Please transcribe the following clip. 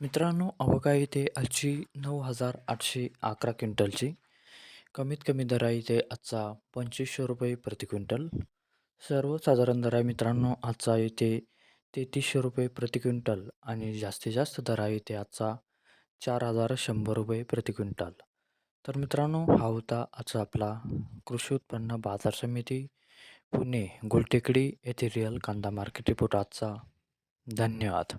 मित्रांनो आवक इथे आजची नऊ हजार आठशे अकरा क्विंटलची. कमीत कमी दर आहे इथे आजचा पंचवीसशे रुपये प्रति क्विंटल. सर्वसाधारण दर आहे मित्रांनो आजचा इथे तेहतीसशे रुपये प्रति क्विंटल आणि जास्तीत जास्त दर आहे इथे आजचा चार हजार शंभर रुपये प्रति क्विंटल. तर मित्रांनो हा होता आजचा आपला कृषी उत्पन्न बाजार समिती पुणे गुलटेकडी येथे रिअल कांदा मार्केट रिपोर्ट आजचा. धन्यवाद.